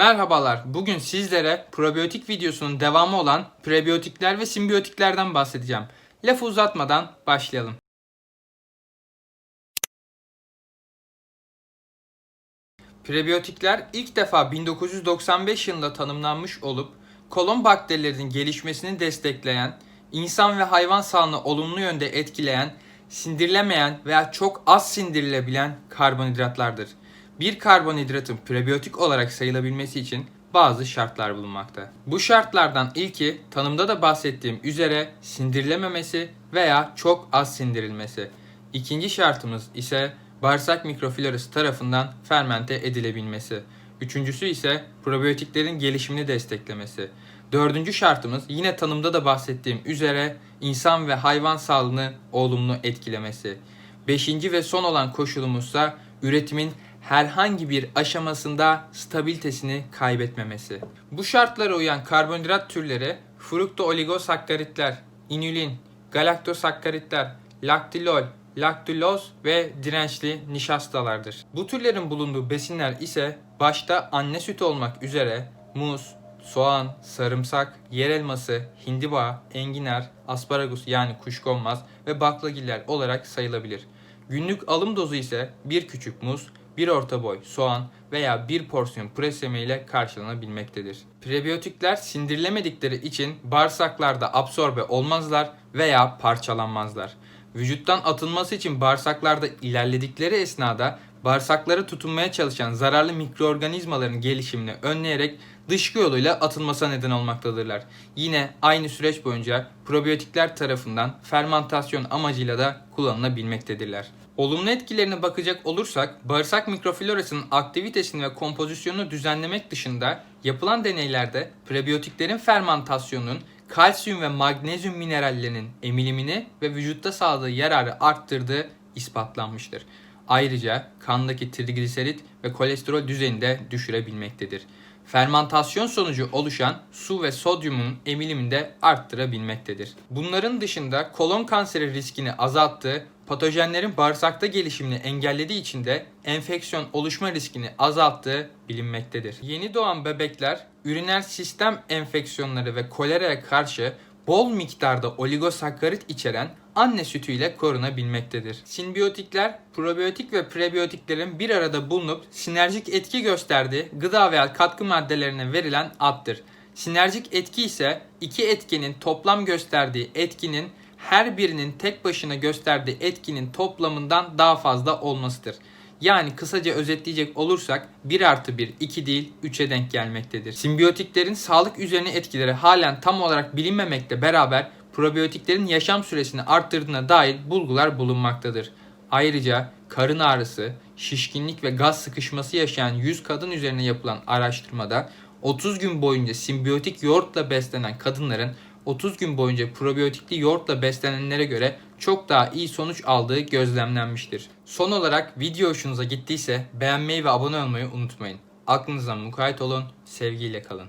Merhabalar. Bugün sizlere probiyotik videosunun devamı olan prebiyotikler ve simbiyotiklerden bahsedeceğim. Lafı uzatmadan başlayalım. Prebiyotikler ilk defa 1995 yılında tanımlanmış olup kolon bakterilerinin gelişmesini destekleyen, insan ve hayvan sağlığını olumlu yönde etkileyen, sindirilemeyen veya çok az sindirilebilen karbonhidratlardır. Bir karbonhidratın prebiyotik olarak sayılabilmesi için bazı şartlar bulunmakta. Bu şartlardan ilki tanımda da bahsettiğim üzere sindirilememesi veya çok az sindirilmesi. İkinci şartımız ise bağırsak mikroflorası tarafından fermente edilebilmesi. Üçüncüsü ise probiyotiklerin gelişimini desteklemesi. Dördüncü şartımız yine tanımda da bahsettiğim üzere insan ve hayvan sağlığını olumlu etkilemesi. Beşinci ve son olan koşulumuzsa üretimin herhangi bir aşamasında stabilitesini kaybetmemesi. Bu şartlara uyan karbonhidrat türleri frukto-oligosakkaritler, inülin, galaktosakkaritler, laktilol, laktuloz ve dirençli nişastalardır. Bu türlerin bulunduğu besinler ise başta anne sütü olmak üzere muz, soğan, sarımsak, yer elması, hindiba, enginar, asparagus yani kuşkonmaz ve baklagiller olarak sayılabilir. Günlük alım dozu ise bir küçük muz, bir orta boy soğan veya bir porsiyon preseme ile karşılanabilmektedir. Prebiyotikler sindirilemedikleri için bağırsaklarda absorbe olmazlar veya parçalanmazlar. Vücuttan atılması için bağırsaklarda ilerledikleri esnada bağırsaklara tutunmaya çalışan zararlı mikroorganizmaların gelişimini önleyerek dışkı yoluyla atılmasına neden olmaktadırlar. Yine aynı süreç boyunca probiyotikler tarafından fermentasyon amacıyla da kullanılabilmektedirler. Olumlu etkilerine bakacak olursak bağırsak mikroflorasının aktivitesini ve kompozisyonunu düzenlemek dışında yapılan deneylerde prebiyotiklerin fermentasyonunun kalsiyum ve magnezyum minerallerinin emilimini ve vücutta sağladığı yararı arttırdığı ispatlanmıştır. Ayrıca kandaki trigliserit ve kolesterol düzeyini de düşürebilmektedir. Fermentasyon sonucu oluşan su ve sodyumun emilimini de arttırabilmektedir. Bunların dışında kolon kanseri riskini azalttığı, patojenlerin bağırsakta gelişimini engellediği için de enfeksiyon oluşma riskini azalttığı bilinmektedir. Yeni doğan bebekler üriner sistem enfeksiyonları ve koleraya karşı bol miktarda oligosakkarit içeren anne sütüyle korunabilmektedir. Simbiyotikler, probiyotik ve prebiyotiklerin bir arada bulunup sinerjik etki gösterdiği gıda veya katkı maddelerine verilen addır. Sinerjik etki ise iki etkenin toplam gösterdiği etkinin her birinin tek başına gösterdiği etkinin toplamından daha fazla olmasıdır. Yani kısaca özetleyecek olursak 1 artı 1 2 değil 3'e denk gelmektedir. Simbiyotiklerin sağlık üzerine etkileri halen tam olarak bilinmemekle beraber probiyotiklerin yaşam süresini arttırdığına dair bulgular bulunmaktadır. Ayrıca karın ağrısı, şişkinlik ve gaz sıkışması yaşayan 100 kadın üzerine yapılan araştırmada 30 gün boyunca simbiyotik yoğurtla beslenen kadınların 30 gün boyunca probiyotikli yoğurtla beslenenlere göre çok daha iyi sonuç aldığı gözlemlenmiştir. Son olarak video hoşunuza gittiyse beğenmeyi ve abone olmayı unutmayın. Aklınızdan mukayyet olun, sevgiyle kalın.